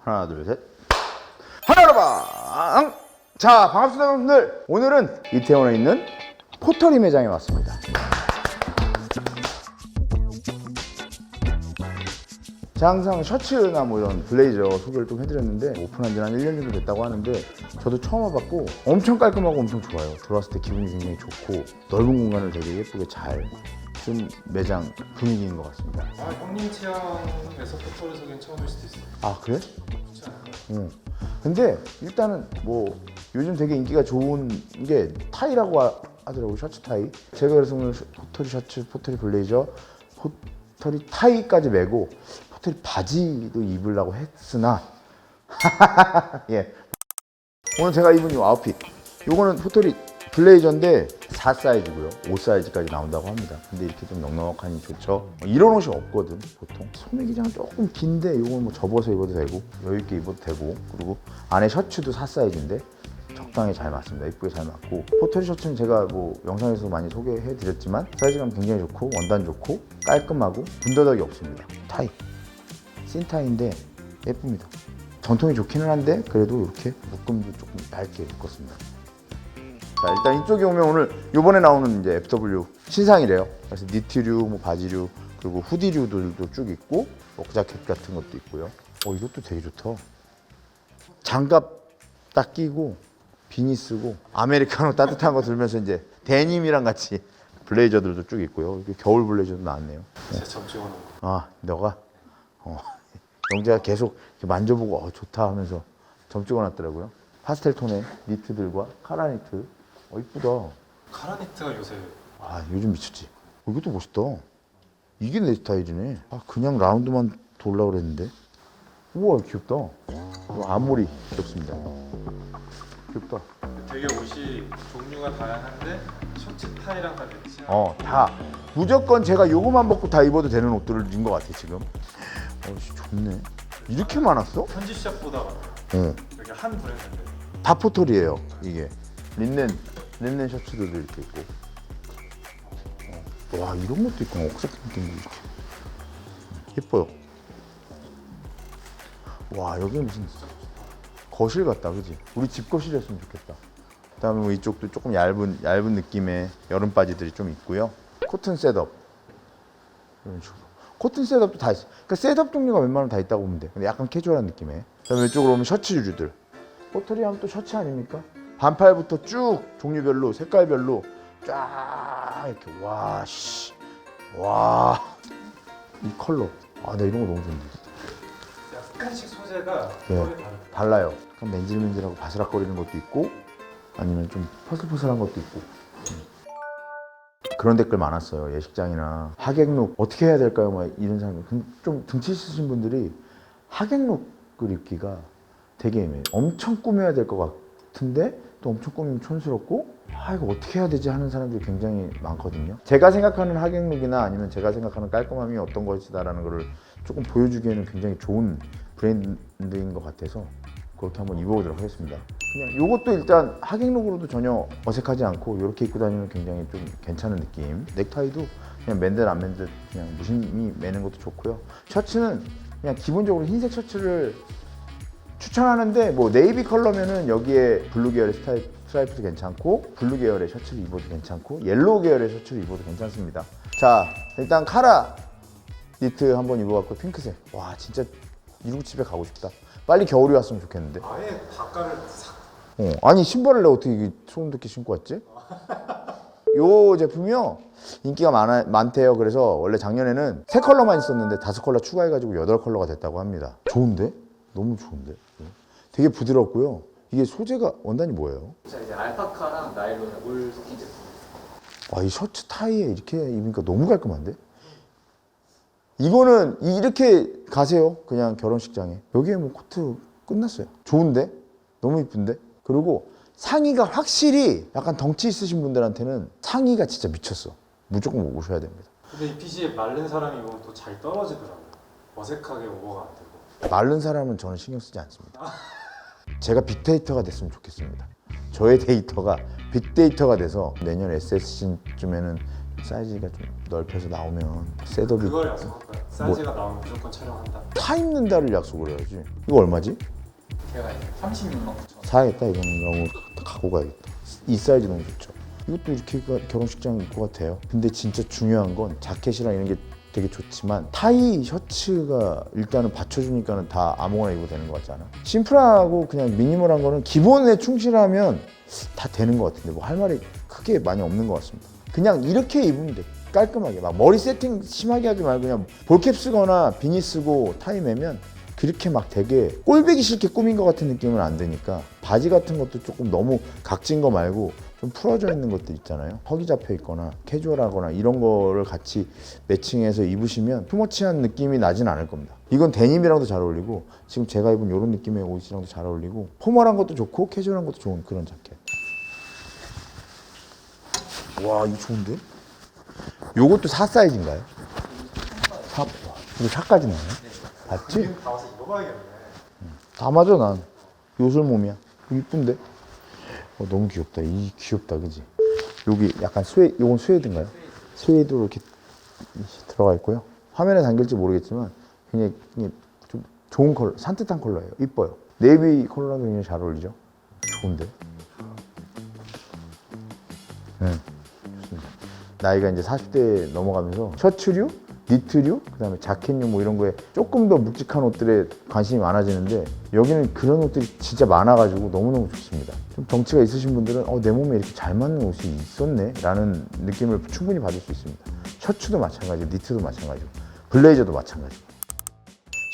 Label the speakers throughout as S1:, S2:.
S1: 하나 둘 셋. 하나로 방. 자 반갑습니다 여러분들. 오늘은 이태원에 있는 포터리 매장에 왔습니다. 제가 항상 셔츠나 뭐 이런 블레이저 소개를 좀 해드렸는데 오픈한 지는 한 1년 정도 됐다고 하는데 저도 처음 와봤고 엄청 깔끔하고 엄청 좋아요 들어왔을 때 기분이 굉장히 좋고 넓은 공간을 되게 예쁘게 잘 쓴 매장 분위기인 것 같습니다
S2: 아 형님 체형에서 포토를 소개는 처음일 수도 있어요.
S1: 아 그래?
S2: 그렇지 않을까요?
S1: 응. 근데 일단은 뭐 요즘 되게 인기가 좋은 게 타이라고 하- 하더라고요 셔츠 타이 제가 그래서 오늘 셔- 포터리 셔츠 포터리 블레이저 포터리 타이까지 메고 포터리 바지도 입으려고 했으나 예 오늘 제가 입은 이 아웃핏 요거는 포터리 블레이저인데 4 사이즈고요. 5 사이즈까지 나온다고 합니다. 근데 이렇게 좀 넉넉하니 좋죠. 이런 옷이 없거든 보통. 소매 기장은 조금 긴데 요건 뭐 접어서 입어도 되고 여유 있게 입어도 되고. 그리고 안에 셔츠도 4 사이즈인데 적당히 잘 맞습니다. 이쁘게 잘 맞고. 포터리 셔츠는 제가 뭐 영상에서 많이 소개해 드렸지만 사이즈감 굉장히 좋고 원단 좋고 깔끔하고 군더더기 없습니다. 타이. 신타인데 예쁩니다. 전통이 좋기는 한데 그래도 이렇게 묶음도 조금 얇게 묶었습니다 자 일단 이쪽에 오면 오늘 요번에 나오는 이제 FW 신상이래요. 그래서 니트류, 뭐 바지류 그리고 후디류들도 쭉 있고 워크 자켓 같은 것도 있고요. 어 이것도 되게 좋다. 장갑 딱 끼고 비니 쓰고 아메리카노 따뜻한 거 들면서 이제 데님이랑 같이 블레이저들도 쭉 있고요. 겨울 블레이저도 나왔네요.
S2: 거.
S1: 아 너가 어, 영재가 계속 만져보고 어, 좋다 하면서 점 찍어놨더라고요. 파스텔 톤의 니트들과 카라 니트. 어 이쁘다.
S2: 카라니트가 요새
S1: 아 요즘 미쳤지. 어, 이것도 멋있다. 이게 내 스타일이네. 아 그냥 라운드만 돌라 그랬는데. 우와 귀엽다. 이거 앞머리 귀엽습니다. 귀엽다.
S2: 되게 옷이 종류가 다양한데 셔츠 타이랑 다 매치한
S1: 어 다 무조건 제가 요거만 먹고 다 입어도 되는 옷들인 것 같아 지금. 어 씨 좋네. 이렇게 많았어?
S2: 편집샵보다 많아요.
S1: 어.
S2: 여기 한 브랜드인데
S1: 다 포털이에요 이게 린넨 린넨 셔츠들도 이렇게 있고. 어. 와 이런 것도 있고 옥색 느낌도 이렇게 예뻐요. 와 여기 무슨 거실 같다 그지? 우리 집 거실이었으면 좋겠다. 그다음에 뭐 이쪽도 조금 얇은 얇은 느낌의 여름 바지들이 좀 있고요. 코튼 셋업. 이런 식으로. 코튼 셋업도 다 있어 그러니까 셋업 종류가 웬만하면 다 있다고 보면 돼. 근데 약간 캐주얼한 느낌의. 그다음에 이쪽으로 오면 셔츠 유주들. 포터리 하면 또 셔츠 아닙니까? 반팔부터 쭉 종류별로 색깔별로 쫙 이렇게 와 씨 와 이 컬러 아 나 이런 거 너무 좋은데
S2: 약간씩 소재가
S1: 네.
S2: 거의 다르다.
S1: 달라요 약간 맨질맨질하고 바스락거리는 것도 있고 아니면 좀 퍼슬퍼슬한 것도 있고 음. 그런 댓글 많았어요 예식장이나 하객룩 어떻게 해야 될까요? 막 이런 사람 좀 등치 있으신 분들이 하객룩을 입기가 되게 애매해요 엄청 꾸며야 될 것 같은데 또 엄청 꾸미면 촌스럽고 아 이거 어떻게 해야 되지 하는 사람들이 굉장히 많거든요. 제가 생각하는 하객룩이나 아니면 제가 생각하는 깔끔함이 어떤 것이다라는 거를 조금 보여주기에는 굉장히 좋은 브랜드인 것 같아서 그렇게 한번 입어보도록 하겠습니다. 그냥 이것도 일단 하객룩으로도 전혀 어색하지 않고 이렇게 입고 다니면 굉장히 좀 괜찮은 느낌. 넥타이도 그냥 맨들 안 맨들 그냥 무심히 매는 것도 좋고요. 셔츠는 그냥 기본적으로 흰색 셔츠를 추천하는데 뭐 네이비 컬러면은 여기에 블루 계열의 스타일, 스트라이프도 괜찮고 블루 계열의 셔츠를 입어도 괜찮고 옐로우 계열의 셔츠를 입어도 괜찮습니다. 자 일단 카라 니트 한번 입어봤고 핑크색. 와 진짜 이러고 집에 가고 싶다. 빨리 겨울이 왔으면 좋겠는데.
S2: 아예 바가를 싹.
S1: 어, 아니 신발을 내가 어떻게 이게 소름 돋게 신고 왔지? 요 제품이요? 인기가 많아, 많대요. 그래서 원래 작년에는 세 컬러만 있었는데 다섯 컬러 추가해가지고 여덟 컬러가 됐다고 합니다. 좋은데? 너무 좋은데? 되게 부드럽고요 이게 소재가 원단이 뭐예요?
S3: 자 이제 알파카랑 나일론의 올 섞인 제품.
S1: 아, 이 셔츠 타이에 이렇게 입으니까 너무 깔끔한데? 이거는 이렇게 가세요. 그냥 결혼식장에. 여기에 뭐 코트 끝났어요. 좋은데? 너무 이쁜데? 그리고 상의가 확실히 약간 덩치 있으신 분들한테는 상의가 진짜 미쳤어. 무조건 오셔야 됩니다.
S2: 근데 이 핏이 마른 사람이 입으면 또 잘 떨어지더라고요. 어색하게 오버가 안 되고.
S1: 마른 사람은 저는 신경 쓰지 않습니다. 제가 빅데이터가 됐으면 좋겠습니다. 저의 데이터가 빅데이터가 돼서 내년 SSC쯤에는 사이즈가 좀 넓혀서 나오면 셋업이
S2: 그걸 약속할까요? 사이즈가 나오면 무조건 촬영한다.
S1: 타 입는다를 약속을 해야지. 이거 얼마지?
S3: 제가 이제 36만 9천 원.
S1: 사야겠다 이거는 너무 갖고 가야겠다. 이 사이즈 너무 좋죠. 이것도 이렇게 가- 결혼식장 입고 같아요. 근데 진짜 중요한 건 자켓이랑 이런 게 되게 좋지만 타이 셔츠가 일단은 받쳐주니까는 다 아무거나 입어도 되는 것 같지 않아? 심플하고 그냥 미니멀한 거는 기본에 충실하면 다 되는 것 같은데 뭐 할 말이 크게 많이 없는 것 같습니다. 그냥 이렇게 입으면 돼. 깔끔하게 막 머리 세팅 심하게 하지 말고 그냥 볼캡 쓰거나 비니 쓰고 타이 매면 그렇게 막 되게 꼴배기 싫게 꾸민 것 같은 느낌은 안 드니까 바지 같은 것도 조금 너무 각진 거 말고 좀 풀어져 있는 것들 있잖아요. 턱이 잡혀 있거나 캐주얼하거나 이런 거를 같이 매칭해서 입으시면 투머치한 느낌이 나진 않을 겁니다. 이건 데님이랑도 잘 어울리고 지금 제가 입은 이런 느낌의 옷이랑도 잘 어울리고 포멀한 것도 좋고 캐주얼한 것도 좋은 그런 자켓. 와 이거 좋은데? 요것도 4 사이즈인가요? 4, 와, 이거 4까지 나네? 봤지?
S2: 다
S1: 맞아 난. 요술 몸이야. 이쁜데 어, 너무 귀엽다. 이 귀엽다. 그지? 여기 약간 스웨 요건 스웨드인가요? 스웨드로 이렇게 들어가 있고요. 화면에 담길지 모르겠지만 굉장히 좀 좋은 컬러 산뜻한 컬러예요. 이뻐요. 네이비 컬러랑 굉장히 잘 어울리죠? 좋은데? 네 좋습니다. 나이가 이제 40대 넘어가면서 셔츠류 니트류, 그다음에 자켓류 뭐 이런 거에 조금 더 묵직한 옷들에 관심이 많아지는데 여기는 그런 옷들이 진짜 많아가지고 너무너무 좋습니다. 좀 덩치가 있으신 분들은 어, 내 몸에 이렇게 잘 맞는 옷이 있었네 라는 느낌을 충분히 받을 수 있습니다. 셔츠도 마찬가지고 니트도 마찬가지고 블레이저도 마찬가지고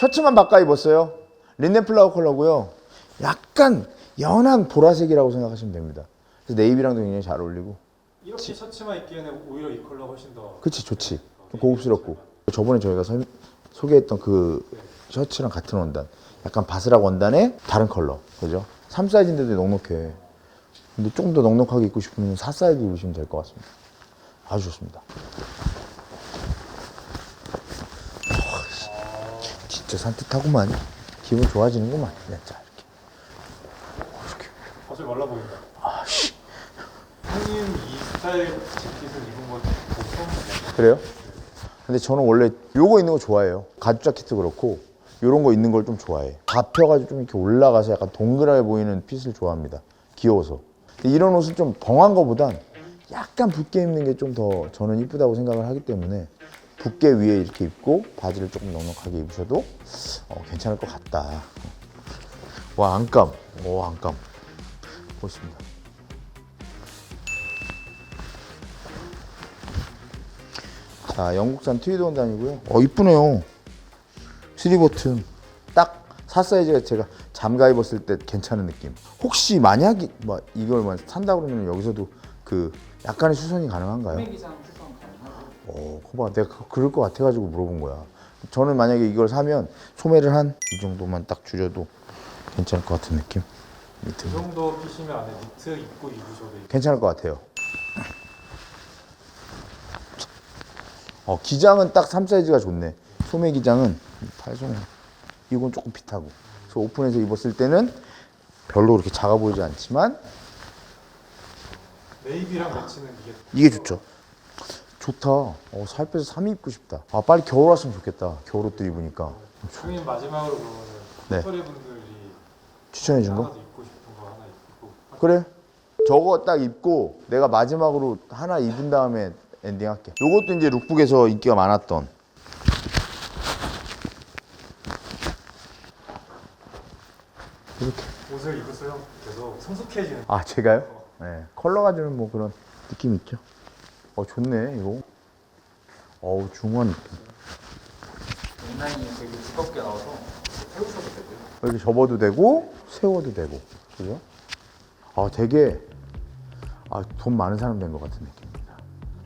S1: 셔츠만 바꿔 입었어요. 린넨플라워 컬러고요. 약간 연한 보라색이라고 생각하시면 됩니다. 그래서 네이비랑도 굉장히 잘 어울리고
S2: 이렇게 셔츠만 입기에는 오히려 이 컬러가 훨씬 더.
S1: 그치 좋지 좀 고급스럽고. 저번에 저희가 설- 소개했던 그 셔츠랑 같은 원단. 약간 바스락 원단에 다른 컬러. 그죠? 3 사이즈인데도 넉넉해. 근데 조금 더 넉넉하게 입고 싶으면 4 사이즈 입으시면 될 것 같습니다. 아주 좋습니다. 와, 씨, 진짜 산뜻하구만. 기분 좋아지는구만. 네, 자 이렇게. 어, 이렇게.
S2: 어제 말라 보인다.
S1: 아씨.
S2: 형님 이 스타일 재킷을 입은 거 처음 봤어요.
S1: 그래요? 근데 저는 원래 요거 있는 거 좋아해요. 가죽 자켓도 그렇고 요런 거 있는 걸 좀 좋아해. 다 펴가지고 좀 이렇게 올라가서 약간 동그랗게 보이는 핏을 좋아합니다. 귀여워서. 근데 이런 옷을 좀 벙한 거보단 약간 붓게 입는 게 좀 더 저는 이쁘다고 생각을 하기 때문에 붓게 위에 이렇게 입고 바지를 조금 넉넉하게 입으셔도 어, 괜찮을 것 같다. 와 안감, 오 안감. 멋있습니다. 자, 영국산 트위드 원단이고요. 어, 이쁘네요. 스리 버튼. 딱4 사이즈가 제가 잠가 입었을 때 괜찮은 느낌. 혹시 만약에 뭐 이걸 산다 그러면 여기서도 그 약간의 수선이 가능한가요?
S3: 소매기장 수선 가능하고
S1: 어, 거봐. 내가 그- 그럴 것 같아가지고 물어본 거야. 저는 만약에 이걸 사면 소매를 한 이 정도만 딱 줄여도 괜찮을 것 같은 느낌. 밑에.
S2: 이 정도 피시면 안에 니트 입고 입으셔도
S1: 괜찮을 것 같아요. 어, 기장은 딱 3 사이즈가 좋네. 소매 기장은 팔소매. 이건 조금 핏하고. 그래서 오픈해서 입었을 때는 별로 그렇게 작아 보이지 않지만
S2: 네이비랑 매치는 이게
S1: 이게 좋죠. 좋다. 어, 살 빼서 3 입고 싶다. 아, 빨리 겨울 왔으면 좋겠다. 겨울 옷들 입으니까.
S2: 형님 마지막으로 그러면은
S1: 네.
S2: 포털이 분들이
S1: 추천해 준 거?
S2: 하나 입고 싶은 거 하나 입고
S1: 그래. 저거 딱 입고 내가 마지막으로 하나 입은 다음에 엔딩 할게. 요것도 이제 룩북에서 인기가 많았던 이렇게.
S2: 옷을 입으세요 계속 성숙해지는
S1: 아 제가요? 네. 컬러가 주는 뭐 그런 느낌 있죠. 어 좋네 이거. 어우 느낌.
S3: 인라인이 되게 두껍게 나와서 세우셔도 되고요.
S1: 이렇게 접어도 되고 세워도 되고 그죠? 아 되게 아, 돈 많은 사람 된 것 같은 느낌입니다.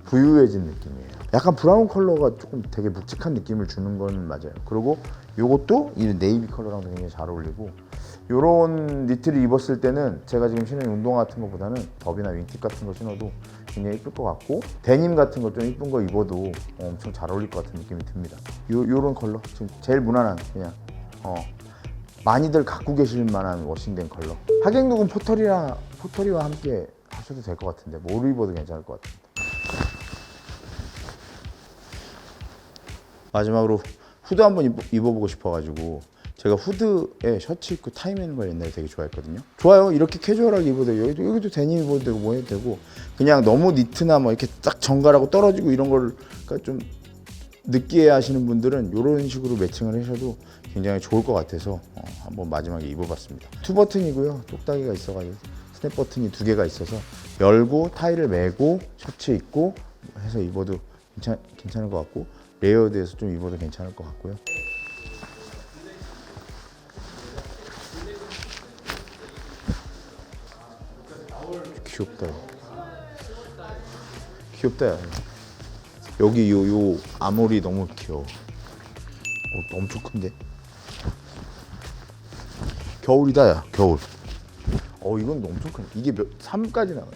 S1: 부유해진 느낌이에요. 약간 브라운 컬러가 조금 되게 묵직한 느낌을 주는 건 맞아요. 그리고 요것도 이 네이비 컬러랑도 굉장히 잘 어울리고 요런 니트를 입었을 때는 제가 지금 신은 운동화 같은 것보다는 더비나 윙팁 같은 거 신어도 굉장히 이쁠 것 같고 데님 같은 거 좀 이쁜 거 입어도 엄청 잘 어울릴 것 같은 느낌이 듭니다. 요, 요런 컬러 지금 제일 무난한 그냥 어 많이들 갖고 계실 만한 워싱된 컬러. 하객룩은 포털이랑 포털이와 함께 하셔도 될 것 같은데 뭐로 입어도 괜찮을 것 같은데. 마지막으로 후드 한번 입- 입어보고 싶어가지고 제가 후드에 셔츠 입고 타이 매는 걸 옛날에 되게 좋아했거든요. 좋아요. 이렇게 캐주얼하게 입어도 여기도, 여기도 데님 입어도 되고 뭐 해도 되고 그냥 너무 니트나 뭐 이렇게 딱 정갈하고 떨어지고 이런 걸 그러니까 좀 느끼해 하시는 분들은 이런 식으로 매칭을 하셔도 굉장히 좋을 것 같아서 어, 한번 마지막에 입어봤습니다. 투 버튼이고요. 똑딱이가 있어가지고 스냅 버튼이 두 개가 있어서 열고 타이를 매고 셔츠 입고 해서 입어도 괜찮, 괜찮을 것 같고 레이어드해서 좀 입어도 괜찮을 것 같고요. 귀엽다. 귀엽다. 야. 여기 요, 요 아모리 너무 귀여워. 어, 엄청 큰데? 겨울이다, 야, 겨울. 어, 이건 엄청 큰. 이게 몇, 3까지 나와.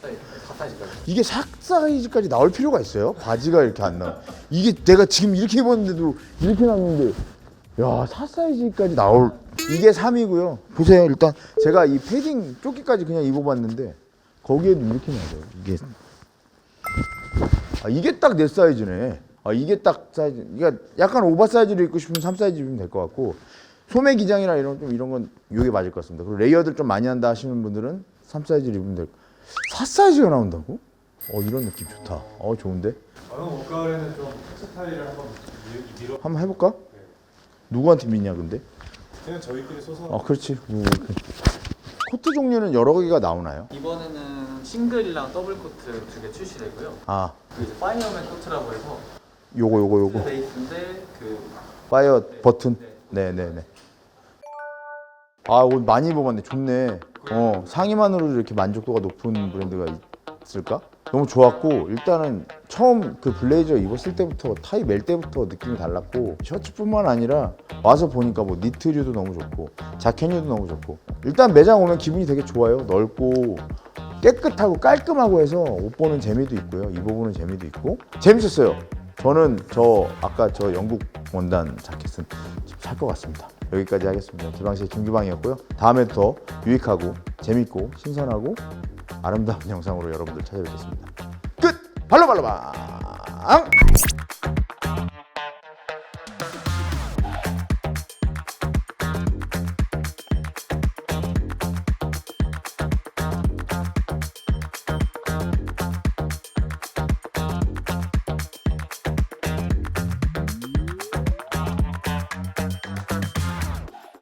S3: 사이즈까지.
S1: 이게 4 사이즈까지 나올 필요가 있어요? 바지가 이렇게 안 나와. 이게 내가 지금 이렇게 입었는데도 이렇게 나왔는데, 야, 4 사이즈까지 나올. 이게 3이고요. 보세요, 일단 제가 이 패딩 조끼까지 그냥 입어봤는데, 거기에도 이렇게 나와요. 이게. 아, 이게 딱 내 사이즈네. 아, 이게 딱 사이즈. 그러니까 약간 오버 사이즈로 입고 싶으면 3 사이즈 입으면 될 것 같고, 소매 기장이나 이런 좀 이런 건 이게 맞을 것 같습니다. 그리고 레이어드를 좀 많이 한다 하시는 분들은 3 사이즈를 입으면 될. 4 사이즈가 나온다고? 어 이런 느낌 좋다. 어 좋은데?
S2: 다음 옷가을에는 좀 타이를 한번 미- 밀어.
S1: 한번 해볼까? 누구한테 믿냐 근데?
S2: 그냥 저희끼리 소소.
S1: 아 그렇지. 음, 그- 코트 종류는 여러 개가 나오나요?
S3: 이번에는 싱글이랑 더블 코트 두 개 출시되고요.
S1: 아
S3: 그 이제 파이어맨 코트라고 해서
S1: 요거 요거 요거.
S3: 베이스인데 그
S1: 파이어 버튼. 네네네. 아옷 많이 입어봤네. 좋네. 어 상의만으로도 이렇게 만족도가 높은 브랜드가 있을까? 너무 좋았고 일단은 처음 그 블레이저 입었을 때부터 타이 멜 때부터 느낌이 달랐고 셔츠뿐만 아니라 와서 보니까 뭐 니트류도 너무 좋고 자켓류도 너무 좋고 일단 매장 오면 기분이 되게 좋아요 넓고 깨끗하고 깔끔하고 해서 옷 보는 재미도 있고요 입어보는 재미도 있고 재밌었어요 저는 저 아까 저 영국 원단 자켓은 살 것 같습니다 여기까지 하겠습니다. 기방시의 김기방이었고요. 다음에 더 유익하고 재밌고 신선하고 아름다운 영상으로 여러분들 찾아뵙겠습니다. 끝! 발로 발로 방